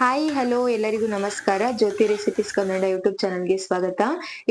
Hi hello ಎಲ್ಲರಿಗೂ ನಮಸ್ಕಾರ. ಜ್ಯೋತಿ recipes Kannada YouTube ಚಾನಲ್ಗೆ ಸ್ವಾಗತ.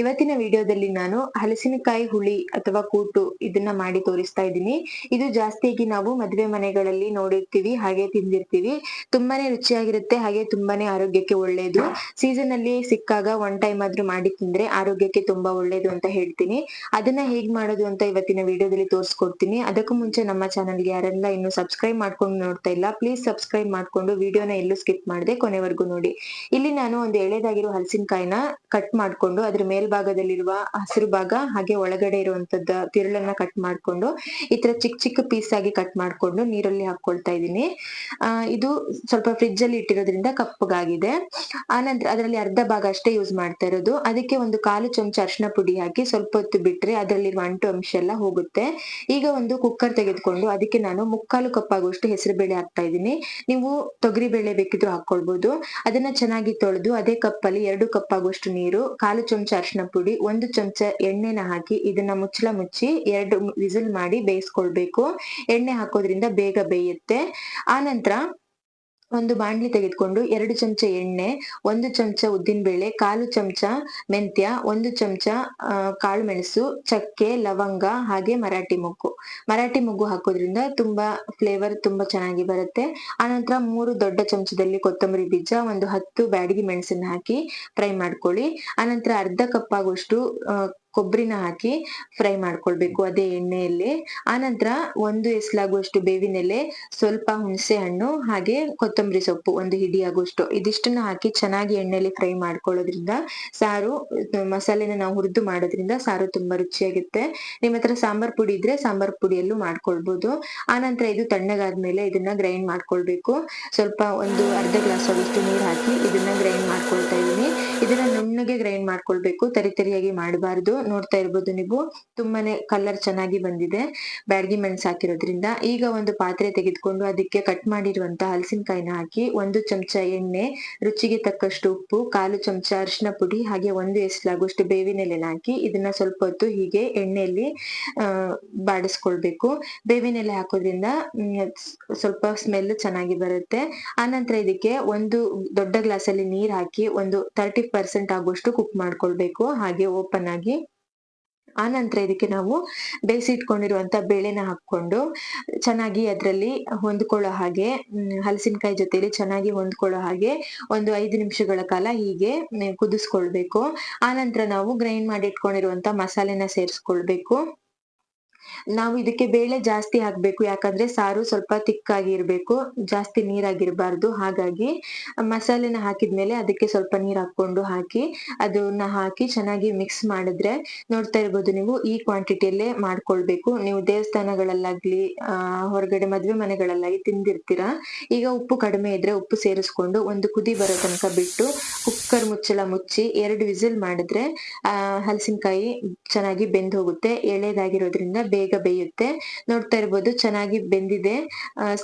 ಇವತ್ತಿನ ವಿಡಿಯೋದಲ್ಲಿ ನಾನು ಹಲಸಿನಕಾಯಿ ಹುಳಿ ಅಥವಾ ಕೂಟು ಇದನ್ನ ಮಾಡಿ ತೋರಿಸ್ತಾ ಇದ್ದೀನಿ. ಇದು ಜಾಸ್ತಿಯಾಗಿ ನಾವು ಮದುವೆ ಮನೆಗಳಲ್ಲಿ ನೋಡಿರ್ತೀವಿ, ಹಾಗೆ ತಿಂದಿರ್ತೀವಿ. ತುಂಬಾನೇ ರುಚಿಯಾಗಿರುತ್ತೆ, ಹಾಗೆ ತುಂಬಾನೇ ಆರೋಗ್ಯಕ್ಕೆ ಒಳ್ಳೆಯದು ಸೀಸನ್ ಅಲ್ಲಿ ಸಿಕ್ಕಾಗ ಒನ್ ಟೈಮ್ ಆದ್ರೂ ಮಾಡಿ ತಿಂದ್ರೆ ಆರೋಗ್ಯಕ್ಕೆ ತುಂಬಾ ಒಳ್ಳೇದು ಅಂತ ಹೇಳ್ತೀನಿ. ಅದನ್ನ ಹೇಗ್ ಮಾಡೋದು ಅಂತ ಇವತ್ತಿನ ವಿಡಿಯೋದಲ್ಲಿ ತೋರಿಸ್ಕೊಡ್ತೀನಿ. ಅದಕ್ಕೂ ಮುಂಚೆ ನಮ್ಮ ಚಾನಲ್ಗೆ ಯಾರೆಲ್ಲ ಇನ್ನು ಸಬ್ಸ್ಕ್ರೈಬ್ ಮಾಡ್ಕೊಂಡು ನೋಡ್ತಾ ಇಲ್ಲ ಪ್ಲೀಸ್ ಸಬ್ಸ್ಕ್ರೈಬ್ ಮಾಡ್ಕೊಂಡು ವಿಡಿಯೋನ ಎಲ್ಲೂ ಸ್ಕಿಪ್ ಮಾಡದೆ. ಕೊನೆವರೆಗೂ ನೋಡಿ. ಇಲ್ಲಿ ನಾನು ಒಂದು ಎಳೆದಾಗಿರೋ ಹಲಸಿನಕಾಯಿನ ಕಟ್ ಮಾಡ್ಕೊಂಡು ಅದ್ರ ಮೇಲ್ಭಾಗದಲ್ಲಿರುವ ಹಸಿರು ಭಾಗ ಹಾಗೆ ಒಳಗಡೆ ಇರುವಂತದ್ದ ತಿರುಳನ್ನ ಕಟ್ ಮಾಡ್ಕೊಂಡು ಈ ತರ ಚಿಕ್ಕ ಚಿಕ್ಕ ಪೀಸ್ ಆಗಿ ಕಟ್ ಮಾಡ್ಕೊಂಡು ನೀರಲ್ಲಿ ಹಾಕೊಳ್ತಾ ಇದ್ದೀನಿ. ಇದು ಸ್ವಲ್ಪ ಫ್ರಿಡ್ಜ್ ಅಲ್ಲಿ ಇಟ್ಟಿರೋದ್ರಿಂದ ಕಪ್ಪಗಾಗಿದೆ. ಆನಂತರ ಅದರಲ್ಲಿ ಅರ್ಧ ಭಾಗ ಅಷ್ಟೇ ಯೂಸ್ ಮಾಡ್ತಾ ಇರೋದು. ಅದಕ್ಕೆ ಒಂದು ಕಾಲು ಚಮಚ ಅರಿಶಿನ ಪುಡಿ ಹಾಕಿ ಸ್ವಲ್ಪ ಹೊತ್ತು ಬಿಟ್ರೆ ಅದರಲ್ಲಿರುವ ಅಂಟು ಅಂಶ ಎಲ್ಲ ಹೋಗುತ್ತೆ. ಈಗ ಒಂದು ಕುಕ್ಕರ್ ತೆಗೆದುಕೊಂಡು ಅದಕ್ಕೆ ನಾನು ಮುಕ್ಕಾಲು ಕಪ್ ಆಗುವಷ್ಟು ಹೆಸರು ಬೇಳೆ ಹಾಕ್ತಾ ಇದ್ದೀನಿ. ನೀವು ತೊಗರಿ ಬೇಳೆ ಬೇಕಿದ್ರು ಹಾಕೊಳ್ಬಹುದು ಅದನ್ನ ಚೆನ್ನಾಗಿ ತೊಳೆದು ಅದೇ ಕಪ್ ಅಲ್ಲಿ ಎರಡು ಕಪ್ ಆಗುವಷ್ಟು ನೀರು, ಕಾಲು ಚಮಚ ಅರಿಶಿನ ಪುಡಿ, ಒಂದು ಚಮಚ ಎಣ್ಣೆನ ಹಾಕಿ ಇದನ್ನ ಮುಚ್ಚಳ ಮುಚ್ಚಿ ಎರಡು ವಿಸಿಲ್ ಮಾಡಿ ಬೇಯಿಸ್ಕೊಳ್ಬೇಕು. ಎಣ್ಣೆ ಹಾಕೋದ್ರಿಂದ ಬೇಗ ಬೇಯುತ್ತೆ. ಆನಂತರ ಒಂದು ಬಾಣ್ಲಿ ತೆಗೆದುಕೊಂಡು ಎರಡು ಚಮಚ ಎಣ್ಣೆ, ಒಂದು ಚಮಚ ಉದ್ದಿನ ಬೇಳೆ, ಕಾಲು ಚಮಚ ಮೆಂತ್ಯ, ಒಂದು ಚಮಚ ಕಾಳು ಮೆಣಸು, ಚಕ್ಕೆ, ಲವಂಗ ಹಾಗೆ ಮರಾಠಿ ಮೊಗ್ಗು. ಮರಾಠಿ ಮೊಗ್ಗು ಹಾಕೋದ್ರಿಂದ ತುಂಬಾ ಫ್ಲೇವರ್ ತುಂಬಾ ಚೆನ್ನಾಗಿ ಬರುತ್ತೆ. ಆನಂತರ ಮೂರು ದೊಡ್ಡ ಚಮಚದಲ್ಲಿ ಕೊತ್ತಂಬರಿ ಬೀಜ, ಒಂದು ಹತ್ತು ಬ್ಯಾಡಗಿ ಮೆಣಸನ್ನ ಹಾಕಿ ಫ್ರೈ ಮಾಡ್ಕೊಳ್ಳಿ. ಆನಂತರ ಅರ್ಧ ಕಪ್ ಆಗುವಷ್ಟು ಕೊಬ್ಬರಿನ ಹಾಕಿ ಫ್ರೈ ಮಾಡ್ಕೊಳ್ಬೇಕು ಅದೇ ಎಣ್ಣೆಯಲ್ಲಿ. ಆನಂತರ ಒಂದು ಎಸ್ಲಾಗುವಷ್ಟು ಬೇವಿನೆಲೆ, ಸ್ವಲ್ಪ ಹುಣಸೆ ಹಣ್ಣು, ಹಾಗೆ ಕೊತ್ತಂಬರಿ ಸೊಪ್ಪು ಒಂದು ಹಿಡಿ ಆಗುವಷ್ಟು ಇದಿಷ್ಟನ್ನ ಹಾಕಿ ಚೆನ್ನಾಗಿ ಎಣ್ಣೆಯಲ್ಲಿ ಫ್ರೈ ಮಾಡ್ಕೊಳ್ಳೋದ್ರಿಂದ ಸಾರು ಮಸಾಲೆನ ನಾವು ಹುರಿದು ಮಾಡೋದ್ರಿಂದ ಸಾರು ತುಂಬಾ ರುಚಿಯಾಗುತ್ತೆ. ನಿಮ್ಮ ಹತ್ರ ಸಾಂಬಾರ್ ಪುಡಿ ಇದ್ರೆ ಸಾಂಬಾರ್ ಪುಡಿಯಲ್ಲೂ ಮಾಡ್ಕೊಳ್ಬಹುದು ಆನಂತರ ಇದು ತಣ್ಣಗಾದ್ಮೇಲೆ ಇದನ್ನ ಗ್ರೈಂಡ್ ಮಾಡ್ಕೊಳ್ಬೇಕು. ಸ್ವಲ್ಪ ಒಂದು ಅರ್ಧ ಗ್ಲಾಸ್ ಆದಷ್ಟು ನೀರ್ ಹಾಕಿ ಇದನ್ನ ಗ್ರೈಂಡ್ ಮಾಡ್ಕೊಳ್ತಾ ಇದೀನಿ ಇದನ್ನ ನುಣ್ಣಗೆ ಗ್ರೈಂಡ್ ಮಾಡ್ಕೊಳ್ಬೇಕು. ತರಿ ತರಿಯಾಗಿ ಮಾಡಬಾರ್ದು. ನೋಡ್ತಾ ಇರ್ಬೋದು ನೀವು. ತುಂಬಾನೇ ಕಲರ್ ಚೆನ್ನಾಗಿ ಬಂದಿದೆ. ಬ್ಯಾಡ್ಗಿ ಮೆಣಸು ಹಾಕಿರೋದ್ರಿಂದ. ಈಗ ಒಂದು ಪಾತ್ರೆ ತೆಗೆದುಕೊಂಡು ಅದಕ್ಕೆ ಕಟ್ ಮಾಡಿರುವಂತಹ ಹಲಸಿನಕಾಯಿನ ಹಾಕಿ ಒಂದು ಚಮಚ ಎಣ್ಣೆ, ರುಚಿಗೆ ತಕ್ಕಷ್ಟು ಉಪ್ಪು, ಕಾಲು ಚಮಚ ಅರಿಶಿನ ಪುಡಿ, ಹಾಗೆ ಒಂದು ಎಸ್ಲಾಗುವಷ್ಟು ಬೇವಿನ ಎಲೆನ ಹಾಕಿ ಇದನ್ನ ಸ್ವಲ್ಪ ಹೊತ್ತು ಹೀಗೆ ಎಣ್ಣೆಯಲ್ಲಿ ಬಾಡಿಸ್ಕೊಳ್ಬೇಕು. ಬೇವಿನ ಎಲೆ ಹಾಕೋದ್ರಿಂದ ಸ್ವಲ್ಪ ಸ್ಮೆಲ್ ಚೆನ್ನಾಗಿ ಬರುತ್ತೆ. ಆನಂತರ ಇದಕ್ಕೆ ಒಂದು ದೊಡ್ಡ ಗ್ಲಾಸ್ ಅಲ್ಲಿ ನೀರ್ ಹಾಕಿ ಒಂದು ತರ್ಟಿ ಪರ್ಸೆಂಟ್ ಆಗುವಷ್ಟು ಕುಕ್ ಮಾಡ್ಕೊಳ್ಬೇಕು. ಹಾಗೆ ಓಪನ್ ಆಗಿ ಆ ನಂತರ ಇದಕ್ಕೆ ನಾವು ಬೇಯಿಸಿಟ್ಕೊಂಡಿರುವಂತ ಬೇಳೆನ ಹಾಕ್ಕೊಂಡು ಚೆನ್ನಾಗಿ ಅದರಲ್ಲಿ ಹೊಂದ್ಕೊಳ್ಳೋ ಹಾಗೆ ಹಲಸಿನಕಾಯಿ ಜೊತೆಯಲ್ಲಿ ಚೆನ್ನಾಗಿ ಹೊಂದ್ಕೊಳ್ಳೋ ಹಾಗೆ ಒಂದು ಐದು ನಿಮಿಷಗಳ ಕಾಲ ಹೀಗೆ ಕುದಿಸ್ಕೊಳ್ಬೇಕು. ಆನಂತರ ನಂತರ ನಾವು ಗ್ರೈಂಡ್ ಮಾಡಿ ಇಟ್ಕೊಂಡಿರುವಂತ ಮಸಾಲೆನ ಸೇರಿಸ್ಕೊಳ್ಬೇಕು. ನಾವು ಇದಕ್ಕೆ ಬೇಳೆ ಜಾಸ್ತಿ ಹಾಕ್ಬೇಕು. ಯಾಕಂದ್ರೆ ಸಾರು ಸ್ವಲ್ಪ ತಿಕ್ಕಾಗಿ ಇರಬೇಕು ಜಾಸ್ತಿ ನೀರಾಗಿರ್ಬಾರ್ದು. ಹಾಗಾಗಿ ಮಸಾಲೆನ ಹಾಕಿದ್ಮೇಲೆ ಅದಕ್ಕೆ ಸ್ವಲ್ಪ ನೀರ್ ಹಾಕೊಂಡು ಹಾಕಿ ಅದನ್ನ ಹಾಕಿ ಚೆನ್ನಾಗಿ ಮಿಕ್ಸ್ ಮಾಡಿದ್ರೆ ನೋಡ್ತಾ ಇರ್ಬೋದು ನೀವು ಈ ಕ್ವಾಂಟಿಟಿಯಲ್ಲೇ ಮಾಡ್ಕೊಳ್ಬೇಕು. ನೀವು ದೇವಸ್ಥಾನಗಳಲ್ಲಾಗ್ಲಿ ಹೊರಗಡೆ ಮದ್ವೆ ಮನೆಗಳಲ್ಲಾಗಿ ತಿಂದಿರ್ತೀರಾ. ಈಗ ಉಪ್ಪು ಕಡಿಮೆ ಇದ್ರೆ ಉಪ್ಪು ಸೇರಿಸ್ಕೊಂಡು ಒಂದು ಕುದಿ ಬರೋ ತನಕ ಬಿಟ್ಟು ಕುಕ್ಕರ್ ಮುಚ್ಚಳ ಮುಚ್ಚಿ ಎರಡು ವಿಸಿಲ್ ಮಾಡಿದ್ರೆ ಹಲಸಿನಕಾಯಿ ಚೆನ್ನಾಗಿ ಬೆಂದ್ ಹೋಗುತ್ತೆ ಎಳೆದಾಗಿರೋದ್ರಿಂದ ಬೇಗ ಬೇಯುತ್ತೆ. ನೋಡ್ತಾ ಇರ್ಬೋದು ಚೆನ್ನಾಗಿ ಬೆಂದಿದೆ.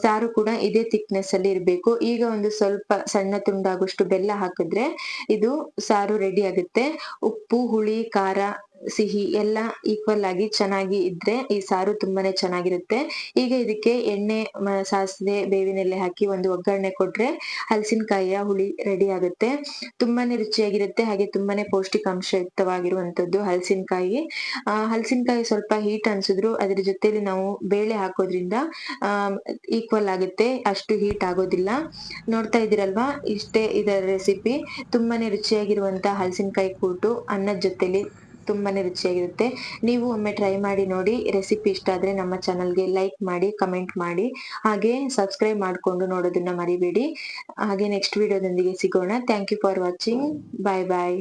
ಸಾರು ಕೂಡ ಇದೇ ಥಿಕ್ನೆಸ್ ಅಲ್ಲಿ ಇರ್ಬೇಕು. ಈಗ ಒಂದು ಸ್ವಲ್ಪ ಸಣ್ಣ ತುಂಡಾಗುವಷ್ಟು ಬೆಲ್ಲ ಹಾಕಿದ್ರೆ ಇದು ಸಾರು ರೆಡಿ ಆಗುತ್ತೆ. ಉಪ್ಪು, ಹುಳಿ, ಖಾರ ಸಿಹಿ ಎಲ್ಲ ಈಕ್ವಲ್ ಆಗಿ ಚೆನ್ನಾಗಿ ಇದ್ರೆ ಈ ಸಾರು ತುಂಬಾನೇ ಚೆನ್ನಾಗಿರುತ್ತೆ. ಈಗ ಇದಕ್ಕೆ ಎಣ್ಣೆ ಸಾಸಿವೆ, ಬೇವಿನೆಲೆ ಹಾಕಿ ಒಂದು ಒಗ್ಗರಣೆ ಕೊಟ್ರೆ ಹಲಸಿನಕಾಯಿಯ ಹುಳಿ ರೆಡಿ ಆಗುತ್ತೆ. ತುಂಬಾನೇ ರುಚಿಯಾಗಿರುತ್ತೆ, ಹಾಗೆ ತುಂಬಾನೇ ಪೌಷ್ಟಿಕಾಂಶಯುಕ್ತವಾಗಿರುವಂತದ್ದು ಹಲಸಿನಕಾಯಿ. ಆ, ಹಲಸಿನಕಾಯಿ ಸ್ವಲ್ಪ ಹೀಟ್ ಅನ್ಸಿದ್ರು ಅದ್ರ ಜೊತೆಲಿ ನಾವು ಬೇಳೆ ಹಾಕೋದ್ರಿಂದ ಈಕ್ವಲ್ ಆಗುತ್ತೆ, ಅಷ್ಟು ಹೀಟ್ ಆಗೋದಿಲ್ಲ. ನೋಡ್ತಾ ಇದ್ದೀರಲ್ವಾ? ಇಷ್ಟೇ ಇದರ ರೆಸಿಪಿ ತುಂಬಾನೇ ರುಚಿಯಾಗಿರುವಂತ ಹಲಸಿನಕಾಯಿ ಕೂಟು ಅನ್ನದ ಜೊತೆಲಿ ತುಂಬಾನೇ ರುಚಿಯಾಗಿರುತ್ತೆ. ನೀವು ಒಮ್ಮೆ ಟ್ರೈ ಮಾಡಿ ನೋಡಿ ರೆಸಿಪಿ ಇಷ್ಟ ಆದ್ರೆ ನಮ್ಮ ಚಾನಲ್ಗೆ ಲೈಕ್ ಮಾಡಿ ಕಮೆಂಟ್ ಮಾಡಿ. ಹಾಗೆ ಸಬ್ಸ್ಕ್ರೈಬ್ ಮಾಡ್ಕೊಂಡು ನೋಡೋದನ್ನ ಮರಿಬೇಡಿ. ಹಾಗೆ ನೆಕ್ಸ್ಟ್ ವಿಡಿಯೋದೊಂದಿಗೆ ಸಿಗೋಣ. Thank you for watching bye bye